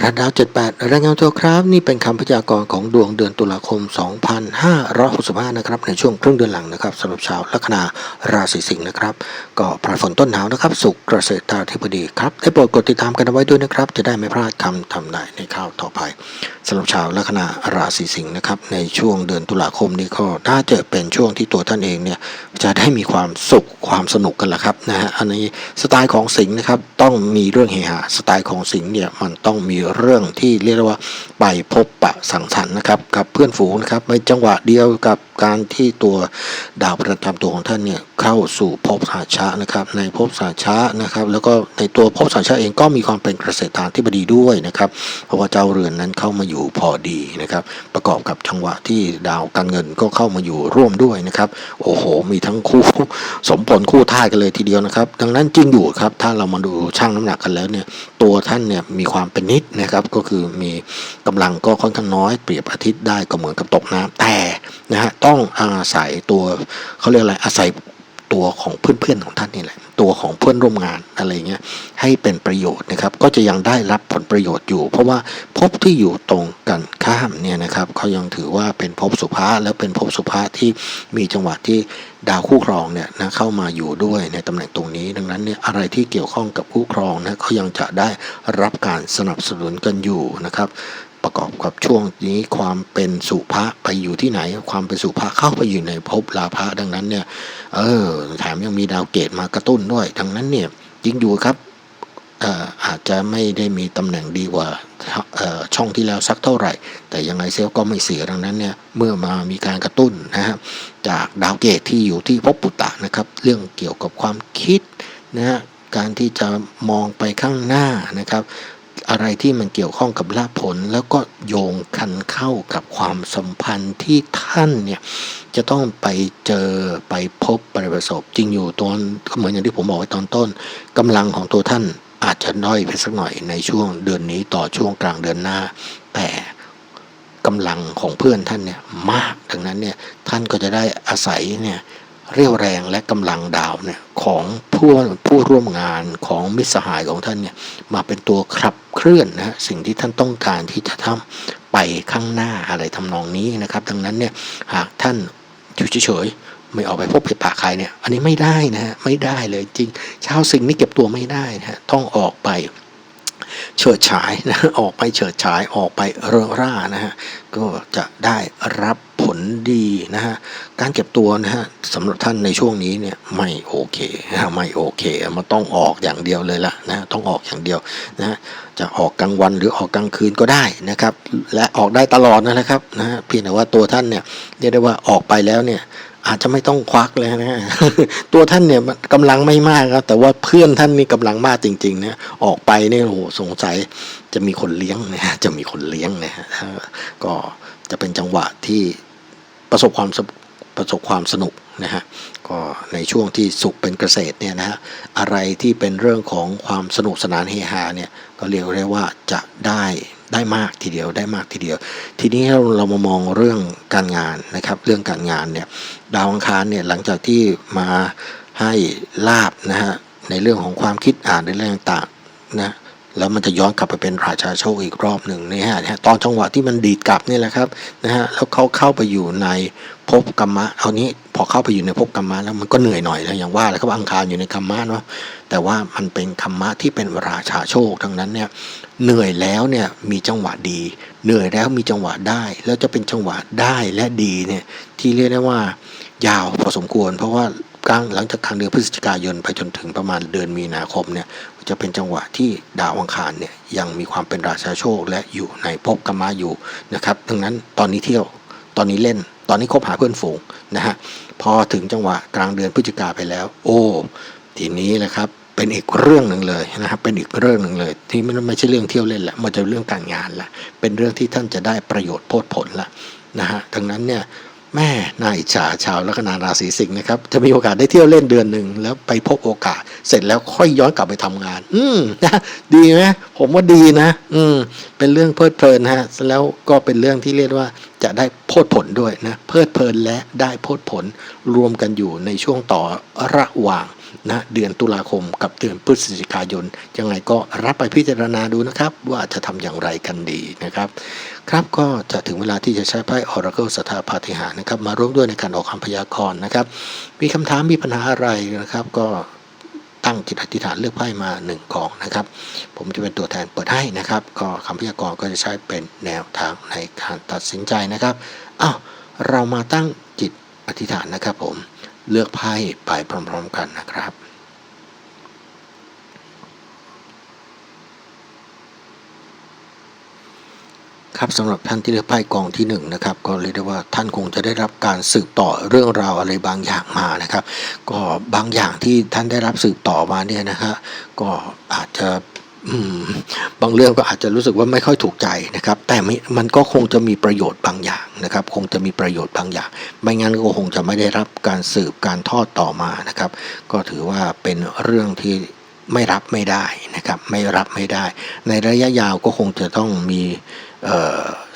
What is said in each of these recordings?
รัดดาว 78รายงานตัวครับ นี่เป็นคำพยากรณ์ของดวงเดือนตุลาคม 2565 นะครับ ในช่วงครึ่งเดือนหลังนะครับสำหรับชาวลัคนาราศีสิงห์นะครับ ก็ปลายฝนต้นหนาวนะครับ สุขเกษตราธิบดีครับ ได้โปรดกดติดตามกันเอาไว้ด้วยนะครับ จะได้ไม่พลาดคำทำนายในข่าวต่อไปสำหรับชาวลัคนาราศีสิงห์นะครับ ในช่วงเดือนตุลาคมนี้ก็น่าจะเป็นช่วงที่ตัวท่านเองเนี่ย จะได้มีความสุขความสนุกกันละครับนะฮะอันนี้สไตล์ของสิงห์นะครับต้องมีเรื่องเฮฮาสไตล์ของสิงห์เนี่ยมันต้องมีเรื่องที่เรียกว่าไปพบปะสังสรรค์นะครับกับเพื่อนฝูงนะครับในจังหวะเดียวกับการที่ตัวดาวประจำตัวของท่านเนี่ยเข้าสู่ภพสาชะนะครับในภพสาชะนะครับแล้วก็ในตัวภพสาชะเองก็มีความเป็นเกษตราธิบดีด้วยนะครับเพราะว่าเจ้าเรือนนั้นเข้ามาอยู่พอดีนะครับประกอบกับจังหวะที่ดาวการเงินก็เข้ามาอยู่ร่วมด้วยนะครับโอ้โหมีทั้งคู่สมผลคู่ท่ายกันเลยทีเดียวนะครับ ดังนั้นจริงอยู่ครับ ถ้าเรามาดูช่างน้ำหนักกันแล้วเนี่ยตัวท่านเนี่ยมีความเป็นนิดนะครับก็คือมีกำลังก็ค่อนข้างน้อยเปรียบอาทิตย์ได้ก็เหมือนกับตกน้ำแต่นะฮะต้องอาศัยตัวเขาเรียกอะไรอาศัยตัวของเพื่อนๆของท่านนี่แหละ ตัวของเพื่อนร่วมงานอะไรเงี้ยให้เป็นประโยชน์นะครับ ก็จะยังได้รับผลประโยชน์อยู่ เพราะว่าภพที่อยู่ตรงกันข้ามเนี่ยนะครับเขายังถือว่าเป็นภพสุภาแล้วเป็นภพสุภาที่มีจังหวะที่ดาวคู่ครองเนี่ยนะเข้ามาอยู่ด้วยในตำแหน่งตรงนี้ ดังนั้นเนี่ยอะไรที่เกี่ยวข้องกับคู่ครองนะเขายังจะได้รับการสนับสนุนกันอยู่นะครับ ประกอบกับช่วงนี้ความเป็นสุภะไปอยู่ที่ไหน ความเป็นสุภะเข้าไปอยู่ในภพลาภะดังนั้นเนี่ยเออแถมยังมีดาวเกตมากระตุ้นด้วย ดังนั้นเนี่ยยิงอยู่ครับอาจจะไม่ได้มีตำแหน่งดีกว่าช่องที่แล้วสักเท่าไหร่ แต่ยังไงเซลก็ไม่เสียดังนั้นเนี่ยเมื่อมามีการกระตุ้นนะฮะจากดาวเกตที่อยู่ที่ภพปุตตะนะครับ เรื่องเกี่ยวกับความคิดนะฮะการที่จะมองไปข้างหน้านะครับ อะไรที่มันเกี่ยวข้องกับลาภผล แล้วก็โยงคันเข้ากับความสัมพันธ์ที่ท่านเนี่ยจะต้องไปเจอไปพบไปประสบจริงอยู่ตอนก็เหมือนอย่างที่ผมบอกไว้ตอนต้นกำลังของตัวท่านอาจจะน้อยไปสักหน่อยในช่วงเดือนนี้ต่อช่วงกลางเดือนหน้า แต่กำลังของเพื่อนท่านเนี่ยมากดังนั้นเนี่ยท่านก็จะได้อาศัยเนี่ย เรี่ยวแรงและกำลังดาวเนี่ยของผู้ผู้ร่วมงานของมิตรสหายของท่านเนี่ยมาเป็นตัวขับเคลื่อนนะฮะสิ่งที่ท่านต้องการที่จะทำไปข้างหน้าอะไรทำนองนี้นะครับ ดังนั้นเนี่ยหากท่านอยู่เฉยๆไม่ออกไปพบเห็ปะใครเนี่ยอันนี้ไม่ได้นะฮะไม่ได้เลยจริงชาวสิงห์นี่เก็บตัวไม่ได้นะฮะต้องออกไปเฉิดฉายนะออกไปเฉิดฉายออกไปเริงร่านะฮะก็จะได้รับ ลดีนะฮะการเก็บตัวนะฮะสำหรับท่านในช่วงนี้เนี่ยไม่โอเคนะไม่โอเคมันต้องออกอย่างเดียวเลยละนะต้องออกอย่างเดียวนะจะออกกลางวันหรือออกกลางคืนก็ได้นะครับ และออกได้ตลอดนะครับนะเพียงแต่ว่าตัวท่านเนี่ยเรียกได้ว่าออกไปแล้วเนี่ยอาจจะไม่ต้องควักเลยนะตัวท่านเนี่ยกำลังไม่มากครับแต่ว่าเพื่อนท่านนี่กำลังมากจริงๆนะออกไปเนี่ยโอ้โหสงสัยจะมีคนเลี้ยงนะฮะจะมีคนเลี้ยงนะฮะก็จะเป็นจังหวะที่ ประสบความประสบความสนุกนะฮะก็ในช่วงที่สุขเป็นเกษตรเนี่ยนะฮะอะไรที่เป็นเรื่องของความสนุกสนานเฮฮาเนี่ยก็เรียกได้ว่าจะได้ได้มากทีเดียวได้มากทีเดียว ทีนี้เราเรามามองเรื่องการงานนะครับ เรื่องการงานเนี่ยดาวอังคารเนี่ยหลังจากที่มาให้ลาบนะฮะในเรื่องของความคิดอ่านในเรื่องต่างนะ แล้วมันจะย้อนกลับไปเป็นราชาโชคอีกรอบหนึ่งนี่ฮะนะฮะตอนจังหวะที่มันดีดกลับนี่แหละครับนะฮะแล้วเขาเข้าไปอยู่ในภพกรรมะเอานี้พอเข้าไปอยู่ในภพกรรมะแล้วมันก็เหนื่อยหน่อยนะอย่างว่าแล้วครับอังคารอยู่ในกรรมะเนาะแต่ว่ามันเป็นกรรมะที่เป็นราชาโชคดังนั้นเนี่ยเหนื่อยแล้วเนี่ยมีจังหวะดี เหนื่อยแล้วมีจังหวะได้ แล้วจะเป็นจังหวะได้และดีเนี่ยที่เรียกได้ว่ายาวพอสมควร เพราะว่า กลางหลังจากกลางเดือนพฤศจิกายนไปจนถึงประมาณเดือนมีนาคมเนี่ยจะเป็นจังหวะที่ดาวอังคารเนี่ยยังมีความเป็นราชาโชค และอยู่ในภพกรรมะอยู่นะครับดังนั้นตอนนี้เที่ยวตอนนี้เล่นตอนนี้คบหาเพื่อนฝูงนะฮะพอถึงจังหวะกลางเดือนพฤศจิกาไปแล้ว โอ้ทีนี้แหละครับเป็นอีกเรื่องหนึ่งเลยนะครับเป็นอีกเรื่องหนึ่งเลย ที่มันไม่ใช่เรื่องเที่ยวเล่นละมันจะเรื่องการงานละเป็นเรื่องที่ท่านจะได้ประโยชน์โพดผลละนะฮะดังนั้นเนี่ย แม่น่าอิจฉาชาวลัคนาราศีสิงห์นะครับ จะมีโอกาสได้เที่ยวเล่นเดือนหนึ่งแล้วไปพบโอกาส เสร็จแล้วค่อยย้อนกลับไปทำงาน อืมนะดีไหมผมว่าดีนะ อืมเป็นเรื่องเพลิดเพลินฮะแล้วก็เป็นเรื่องที่เรียกว่าจะได้โพดผลด้วยนะเพลิดเพลินและได้โพดผลรวมกันอยู่ในช่วงต่อระหว่าง นะเดือนตุลาคมกับเดือนพฤศจิกายน ยังไงก็รับไปพิจารณาดูนะครับ ว่าจะทำอย่างไรกันดีนะครับ ครับก็จะถึงเวลาที่จะใช้ไพ่ Oracle สถาปาฏิหารนะครับ มาร่วมด้วยในการออกคำพยากรณ์นะครับ มีคำถามมีปัญหาอะไรนะครับ ก็ตั้งจิตอธิษฐานเลือกไพ่มาหนึ่งกองนะครับ ผมจะเป็นตัวแทนเปิดให้นะครับ ก็คำพยากรณ์ก็จะใช้เป็นแนวทางในการตัดสินใจนะครับอ้าวเรามาตั้งจิตอธิษฐานนะครับผม เลือกไพ่ไปพร้อมๆกันนะครับ ครับสำหรับท่านที่เลือกไพ่กองที่หนึ่งนะครับก็เรียกได้ว่าท่านคงจะได้รับการสืบต่อเรื่องราวอะไรบางอย่างมานะครับ ก็บางอย่างที่ท่านได้รับสืบต่อมาเนี่ยนะฮะก็อาจจะ บางเรื่องก็อาจจะรู้สึกว่าไม่ค่อยถูกใจนะครับ แต่ไม่มันก็คงจะมีประโยชน์บางอย่างนะครับ คงจะมีประโยชน์บางอย่าง ไม่งั้นก็คงจะไม่ได้รับการสืบการทอดต่อมานะครับ ก็ถือว่าเป็นเรื่องที่ไม่รับไม่ได้นะครับ ไม่รับไม่ได้ ในระยะยาวก็คงจะต้องมี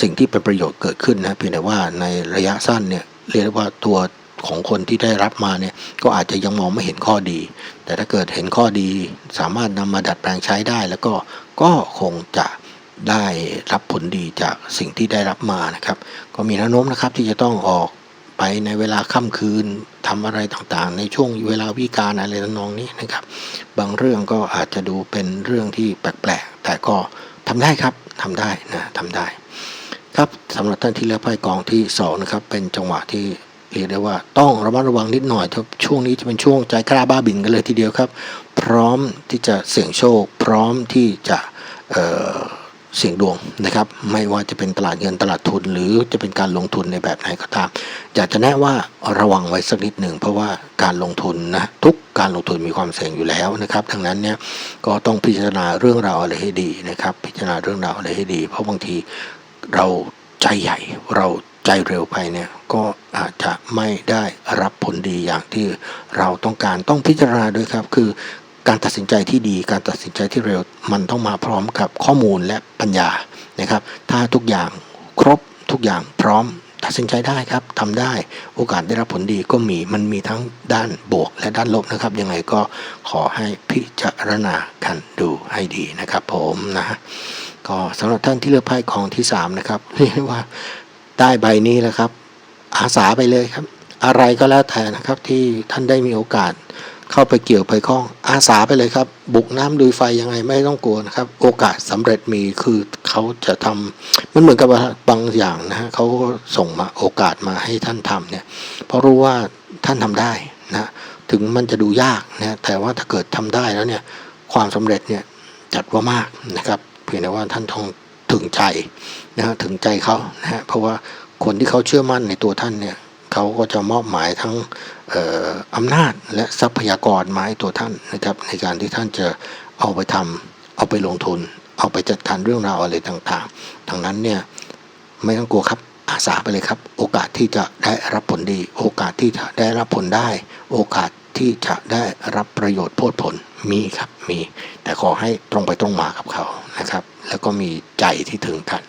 สิ่งที่เป็นประโยชน์เกิดขึ้นนะเพียงแต่ว่าในระยะสั้นเนี่ยเรียกว่าตัว ของคนที่ได้รับมาเนี่ยก็อาจจะยังมองไม่เห็นข้อดี แต่ถ้าเกิดเห็นข้อดีสามารถนำมาดัดแปลงใช้ได้ แล้วก็ก็คงจะได้รับผลดีจากสิ่งที่ได้รับมานะครับ ก็มีแนวโน้มนะครับที่จะต้องออกไปในเวลาค่ำคืนทำอะไรต่างๆ ในช่วงเวลาวิกาลอะไรทำนองนี้นะครับ บางเรื่องก็อาจจะดูเป็นเรื่องที่แปลกๆ แต่ก็ทำได้ครับทำได้นะทำได้ ครับสำหรับท่านที่เลือกไพ่กองที่สองนะครับเป็นจังหวะที่ เรียกได้ว่าต้องระมัดระวังนิดหน่อยครับช่วงนี้จะเป็นช่วงใจกล้าบ้าบินกันเลยทีเดียวครับ พร้อมที่จะเสี่ยงโชค พร้อมที่จะเอ่อเสี่ยงดวงนะครับ ไม่ว่าจะเป็นตลาดเงินตลาดทุน หรือจะเป็นการลงทุนในแบบไหนก็ตาม อยากจะแนะว่าระวังไว้สักนิดหนึ่งเพราะว่าการลงทุนนะทุกการลงทุนมีความเสี่ยงอยู่แล้วนะครับดังนั้นเนี่ยก็ต้องพิจารณาเรื่องราวอะไรให้ดีนะครับ พิจารณาเรื่องราวอะไรให้ดี เพราะบางทีเราใจใหญ่เรา ใจเร็วไปเนี่ยก็อาจจะไม่ได้รับผลดีอย่างที่เราต้องการต้องพิจารณาด้วยครับ คือการตัดสินใจที่ดีการตัดสินใจที่เร็วมันต้องมาพร้อมกับข้อมูลและปัญญานะครับ ถ้าทุกอย่างครบทุกอย่างพร้อมตัดสินใจได้ครับทำได้โอกาสได้รับผลดีก็มีมันมีทั้งด้านบวกและด้านลบนะครับ ยังไงก็ขอให้พิจารณากันดูให้ดีนะครับ ผมนะก็สำหรับท่านที่เลือกไพ่กองที่สามนะครับเรียกว่า ได้ใบนี้แล้วครับ อาสาไปเลยครับ อะไรก็แล้วแต่นะครับที่ท่านได้มีโอกาส เข้าไปเกี่ยวไปข้อง อาสาไปเลยครับ บุกน้ำดุยไฟยังไงไม่ต้องกลัวนะครับ โอกาสสำเร็จมีคือเขาจะทำมันเหมือนกับบางอย่างนะฮะเขาส่งมาโอกาสมาให้ท่านทำเนี่ยเพราะรู้ว่าท่านทำได้นะถึงมันจะดูยากนะแต่ว่าถ้าเกิดทำได้แล้วเนี่ยความสำเร็จเนี่ยจัดว่ามากนะครับ เพียงแต่ว่าท่านต้อง ถึงใจนะฮะถึงใจเขานะฮะเพราะว่าคนที่เขาเชื่อมั่นในตัวท่านเนี่ยเขาก็จะมอบหมายทั้งอออำนาจและทรัพยากรมาให้ตัวท่านนะครับ ในการที่ท่านจะเอาไปทำเอาไปลงทุน เอาไปจัดการเรื่องราวอะไรต่างๆดังนั้นเนี่ยไม่ต้องกลัวครับอาสาไปเลยครับ โอกาสที่จะได้รับผลดี โอกาสที่จะได้รับผลได้ โอกาสที่จะได้รับประโยชน์โพดผลมีครับมี แต่ขอให้ตรงไปตรงมากับเขานะครับ แล้วก็มีใจที่ถึงกัน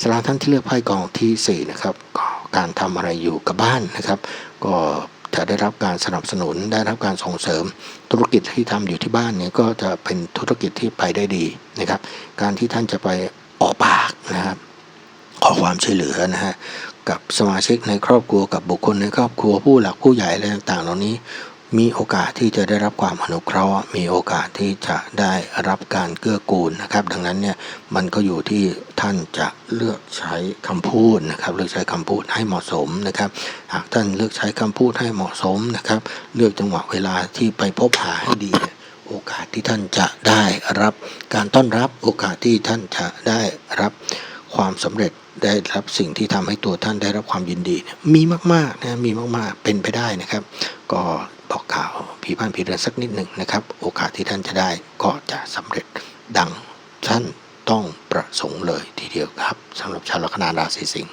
สำหรับท่านที่เลือกไพ่กองที่4นะครับก็การทำอะไรอยู่กับบ้านนะครับ ก็จะได้รับการสนับสนุนได้รับการส่งเสริมธุรกิจที่ทำอยู่ที่บ้านเนี่ยก็จะเป็นธุรกิจที่ไปได้ดีนะครับ การที่ท่านจะไปออกปากนะครับขอความช่วยเหลือนะฮะกับสมาชิกในครอบครัวกับบุคคลในครอบครัวผู้หลักผู้ใหญ่อะไรต่างๆ เหล่านี้ มีโอกาสที่จะได้รับความอนุเคราะห์ มีโอกาสที่จะได้รับการเกื้อกูลนะครับ ดังนั้นเนี่ยมันก็อยู่ที่ท่านจะเลือกใช้คำพูดนะครับ เลือกใช้คำพูดให้เหมาะสมนะครับ หากท่านเลือกใช้คำพูดให้เหมาะสมนะครับ เลือกจังหวะเวลาที่ไปพบหาให้ดีโอกาสที่ท่านจะได้รับการต้อนรับโอกาสที่ท่านจะได้รับความสำเร็จได้รับสิ่งที่ทำให้ตัวท่านได้รับความยินดีมีมากๆนะมีมากๆเป็นไปได้นะครับ ก็ บอกกล่าวผีบ้านผีเรือนสักนิดหนึ่งนะครับ โอกาสที่ท่านจะได้ก็จะสำเร็จดังท่านต้องประสงค์เลยทีเดียวครับสำหรับชาวลัคนาราศีสิงห์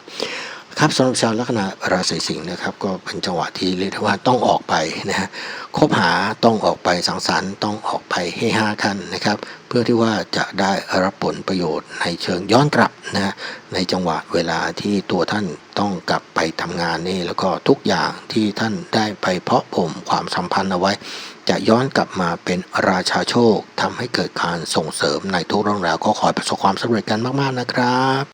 ครับสำหรับชาวลัคนาราศีสิงห์นะครับ ก็เป็นจังหวะที่เรียกว่าต้องออกไปนะฮะ คบหาต้องออกไปสังสรรค์ต้องออกไปเฮฮากันนะครับ เพื่อที่ว่าจะได้รับผลประโยชน์ในเชิงย้อนกลับนะในจังหวะเวลาที่ตัวท่านต้องกลับไปทำงานนี่แล้วก็ทุกอย่างที่ท่านได้ไปเพาะผมความสัมพันธ์เอาไว้ จะย้อนกลับมาเป็นราชาโชคทำให้เกิดการส่งเสริมในทุกเรื่องราวก็ขอประสบความสำเร็จกันมาก ๆนะครับ